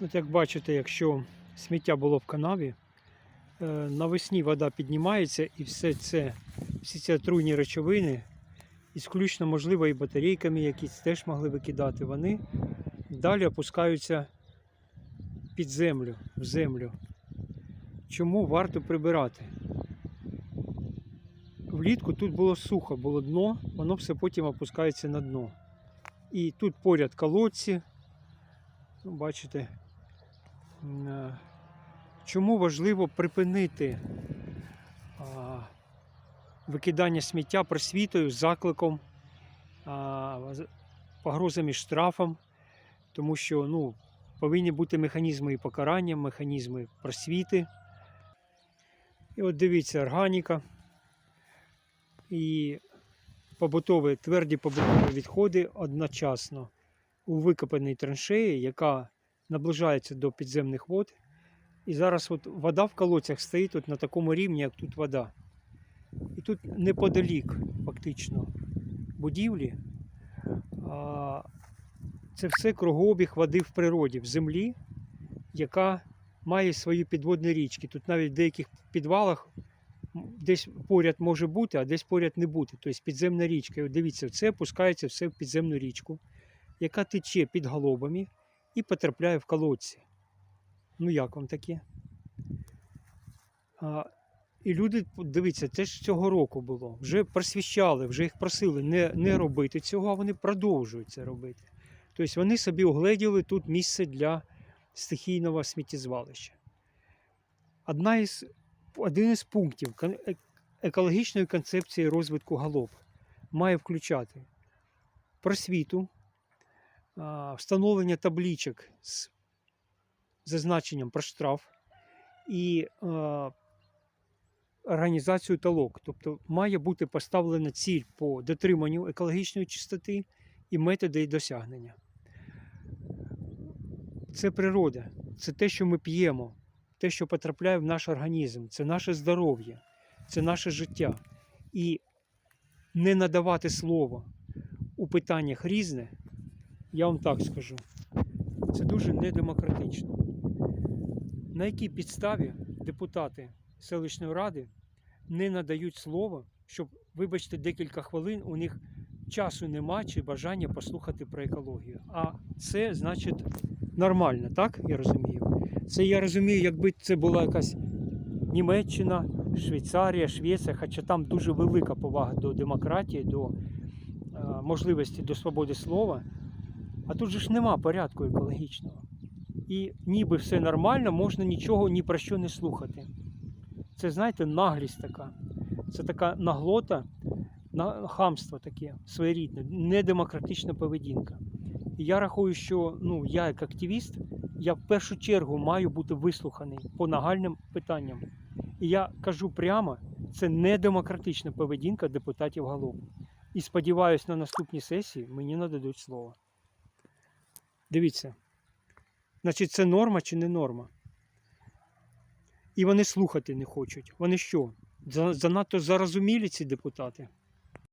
От як бачите, якщо сміття було в канаві, е, навесні вода піднімається і все це, всі ці отруйні речовини, ісключно, можливо, і батарейками якісь теж могли викидати, вони далі опускаються під землю, в землю. Чому варто прибирати? Влітку тут було сухо, було дно, воно все потім опускається на дно. І тут поряд колодці. Бачите, чому важливо припинити викидання сміття просвітою закликом, погрозами штрафом, тому що ну, повинні бути механізми і покарання, механізми просвіти. І от дивіться, органіка і побутові, тверді побутові відходи одночасно у викопаній траншеї, яка наближається до підземних вод. І зараз от вода в колодцях стоїть от на такому рівні, як тут вода. І тут неподалік, фактично, будівлі. А, це все кругообіг води в природі, в землі, яка має свої підводні річки. Тут навіть в деяких підвалах десь поряд може бути, а десь поряд не бути. Тобто підземна річка. І от дивіться, це опускається все в підземну річку, яка тече під галобами і потрапляє в колодці. Ну як вам таке? А, і люди, дивіться, це ж цього року було. Вже просвіщали, вже їх просили не, не робити цього, а вони продовжують це робити. Тобто вони собі угледіли тут місце для стихійного сміттєзвалища. Одна із, один із пунктів е- екологічної концепції розвитку галоб має включати просвіту, встановлення табличок з зазначенням про штраф і організацію талок. Тобто має бути поставлена ціль по дотриманню екологічної чистоти і методи її досягнення. Це природа, це те, що ми п'ємо, те, що потрапляє в наш організм, це наше здоров'я, це наше життя. І не надавати слово у питаннях різне, я вам так скажу, це дуже недемократично. На якій підставі депутати селищної ради не надають слово, щоб, вибачте, декілька хвилин у них часу нема чи бажання послухати про екологію. А це значить нормально, так? Я розумію. Це я розумію, якби це була якась Німеччина, Швейцарія, Швеція, хоча там дуже велика повага до демократії, до е, можливості до свободи слова. А тут же ж нема порядку екологічного. І ніби все нормально, можна нічого ні про що не слухати. Це, знаєте, наглість така. Це така наглота, на- хамство таке своєрідне, недемократична поведінка. І я рахую, що ну, я як активіст, я в першу чергу маю бути вислуханий по нагальним питанням. І я кажу прямо, це недемократична поведінка депутатів Галоп. І сподіваюся, на наступній сесії мені нададуть слово. Дивіться. Значить, це норма чи не норма? І вони слухати не хочуть. Вони що? за- Занадто зарозумілі ці депутати?